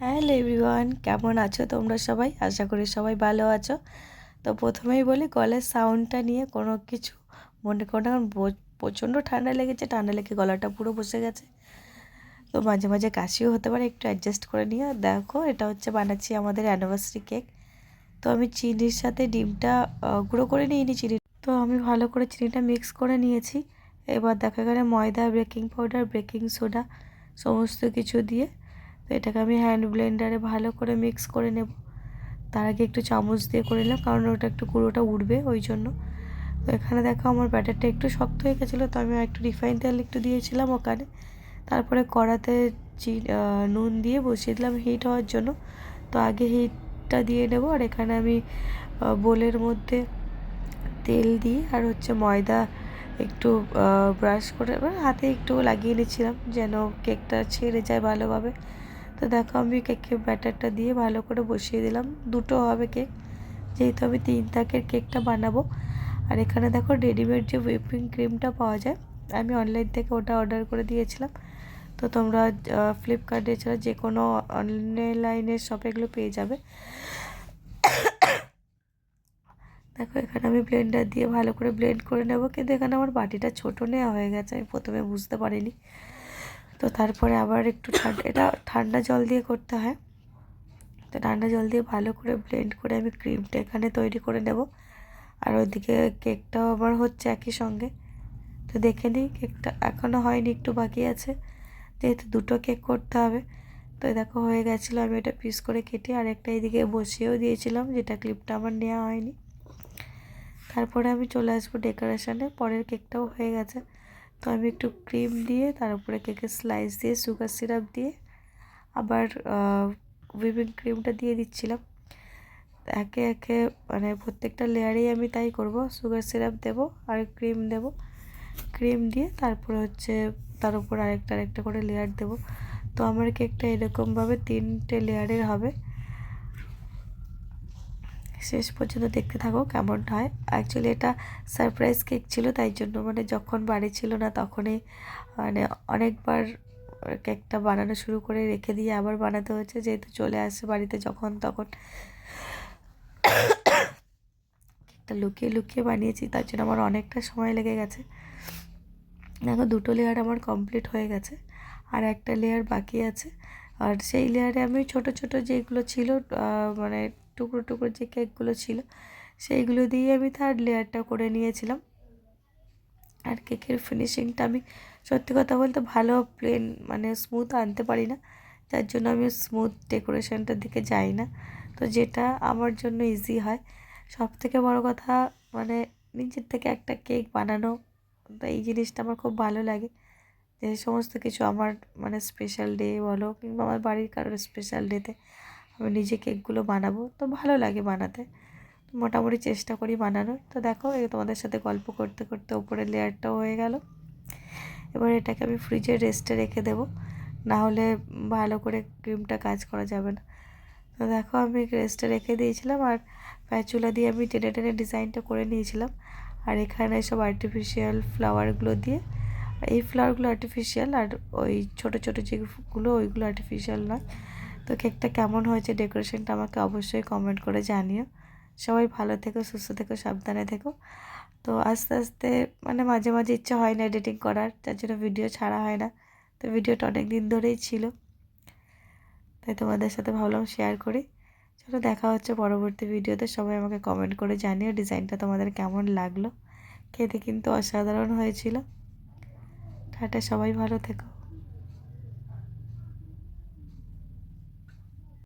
Hello everyone, কেমন আছো তোমরা সবাই? আশা করি সবাই ভালো আছো। তো প্রথমেই বলি, গলার সাউন্ডটা নিয়ে কোনো কিছু মনে করো না, কারণ প্রচণ্ড ঠান্ডা লেগেছে, ঠান্ডা লেগে গলাটা পুরো বসে গেছে। তো মাঝে মাঝে কাশিও হতে পারে, একটু অ্যাডজাস্ট করে নিয়ে দেখো, এটা হচ্ছে বানাচ্ছি আমাদের অ্যানিভার্সারি কেক তো আমি চিনির সাথে ডিমটা গুঁড়ো করে নিইনি চিনি তো আমি ভালো করে চিনিটা মিক্স করে নিয়েছি। এবার দেখা গেলে ময়দা বেকিং পাউডার বেকিং সোডা সমস্ত কিছু দিয়ে তো এটাকে আমি হ্যান্ড ব্লেন্ডারে ভালো করে মিক্স করে নেব। তার আগে একটু চামচ দিয়ে করে নিলাম, কারণ ওটা একটু গুঁড়োটা উঠবে ওই জন্য। তো এখানে দেখো আমার ব্যাটারটা একটু শক্ত হয়ে গেছিল, তো আমি একটু রিফাইন তেল একটু দিয়েছিলাম ওখানে। তারপরে কড়াতে নুন দিয়ে বসিয়ে দিলাম হিট হওয়ার জন্য। তো আগে হিটটা দিয়ে নেব, আর এখানে আমি বোলের মধ্যে তেল দিয়ে আর হচ্ছে ময়দা একটু ব্রাশ করে মানে হাতে একটু লাগিয়ে নিচ্ছিলাম যেন কেকটা ছেড়ে যায় ভালোভাবে। তো দেখো আমি কেকের ব্যাটারটা দিয়ে ভালো করে বসিয়ে দিলাম। দুটো হবে কেক যেহেতু আমি তিন তাকের কেকটা বানাবো। আর এখানে দেখো রেডিমেড যে হুইপিং ক্রিমটা পাওয়া যায়, আমি অনলাইন থেকে ওটা অর্ডার করে দিয়েছিলাম। তো তোমরা ফ্লিপকার্টে ছাড়া যে কোনো অনলাইনের শপে এগুলো পেয়ে যাবে। দেখো এখানে আমি ব্লেন্ডার দিয়ে ভালো করে ব্লেন্ড করে নেব। কিন্তু এখানে আমার বাটিটা ছোটো নেওয়া হয়ে গেছে, আমি প্রথমে বুঝতে পারিনি। তো তারপরে আবার একটু ঠান্ডা, এটা ঠান্ডা জল দিয়ে করতে হয়। তো ঠান্ডা জল দিয়ে ভালো করে ব্লেন্ড করে আমি ক্রিমটা এখানে তৈরি করে নেব। আর ওইদিকে কেকটাও আমার হচ্ছে একই সঙ্গে। তো দেখে নিই কেকটা এখনও হয়নি, একটু বাকি আছে। যেহেতু দুটো কেক করতে হবে। তো দেখো, হয়ে গেছিল, আমি এটা পিস করে কেটে আর একটা এদিকে বসিয়েও দিয়েছিলাম, যেটা ক্লিপটা আমার নেওয়া হয়নি। তারপরে আমি চলে আসব ডেকোরেশনে পরের কেকটাও হয়ে গেছে। তো আমি একটু ক্রিম দিয়ে, তার উপরে কেকের স্লাইস দিয়ে, সুগার সিরাপ দিয়ে আবার হুইপিং ক্রিমটা দিয়ে দিচ্ছিলাম। একে একে মানে প্রত্যেকটা লেয়ারেই আমি তাই করব। সুগার সিরাপ দেবো আর ক্রিম দেব। ক্রিম দিয়ে তারপরে হচ্ছে তার উপর আরেকটা আরেকটা করে লেয়ার দেবো। তো আমার কেকটা এরকমভাবে তিনটে লেয়ারের হবে। শেষ পর্যন্ত দেখতে থাকো কেমন হয়। অ্যাকচুয়ালি এটা সারপ্রাইজ কেক ছিল, তাই জন্য মানে যখন বাড়ি ছিল না তখনই মানে অনেকবার কেকটা বানানো শুরু করে রেখে দিয়ে আবার বানাতে হচ্ছে যেহেতু চলে আসে বাড়িতে যখন তখন কেকটা লুকিয়ে লুকিয়ে বানিয়েছি, তার জন্য আমার অনেকটা সময় লেগে গেছে। দেখো দুটো লেয়ার আমার কমপ্লিট হয়ে গেছে, আর একটা লেয়ার বাকি আছে। আর সেই লেয়ারে আমি ছোট ছোট যেগুলো ছিল মানে টুকরো টুকরো যে কেকগুলো ছিল, সেইগুলো দিয়ে আমি থার্ড লেয়ারটা করে নিয়েছিলাম। আর কেকের ফিনিশিংটা আমি সত্যি কথা বলতে ভালো প্লেন মানে স্মুথ আনতে পারি না, যার জন্য আমি স্মুথ ডেকোরেশনটার দিকে যাই না। তো যেটা আমার জন্য ইজি হয়। সব থেকে বড় কথা মানে নিজের থেকে একটা কেক বানানো এই জিনিসটা আমার খুব ভালো লাগে। যে সমস্ত কিছু আমার মানে স্পেশাল ডে বলো কিংবা আমার বাড়ির কারোর স্পেশাল ডেতে আমি নিজে কেকগুলো বানাবো। তো ভালো লাগে বানাতে। মোটামুটি চেষ্টা করি বানানোর। তো দেখো, এই তোমাদের সাথে গল্প করতে করতে উপরের লেয়ারটাও হয়ে গেল। এবার এটাকে আমি ফ্রিজে রেস্টে রেখে দেবো। না হলে ভালো করে ক্রিমটা কাজ করা যাবে না। তো দেখো, আমি রেস্টে রেখে দিয়েছিলাম আর প্যাচুলা দিয়ে আমি টেনে টেনে ডিজাইনটা করে নিয়েছিলাম। আর এখানে সব আর্টিফিশিয়াল ফ্লাওয়ারগুলো দিয়ে, এই ফ্লাওয়ারগুলো আর্টিফিশিয়াল আর ওই ছোট ছোটো যেগুলো ওইগুলো আর্টিফিশিয়াল নয়। তো কেকটা কেমন হয়েছে ডেকোরেশনটা আমাকে অবশ্যই কমেন্ট করে জানিও। সবাই ভালো থেকো, সুস্থ থেকো, সাবধানে থেকো। তো আস্তে আস্তে মানে মাঝে মাঝে ইচ্ছা হয় না এডিটিং করার যার জন্য ভিডিও ছাড়া হয় না। তো ভিডিওটা অনেক দিন ধরেই ছিল। তাই তোমাদের সাথে ভাবলাম শেয়ার করি। চলো দেখা হচ্ছে পরবর্তী ভিডিওতে। সবাই আমাকে কমেন্ট করে জানিও ডিজাইনটা তোমাদের কেমন লাগল। খেতে কিন্তু অসাধারণ হয়েছিল। টাটা, সবাই ভালো থেকো।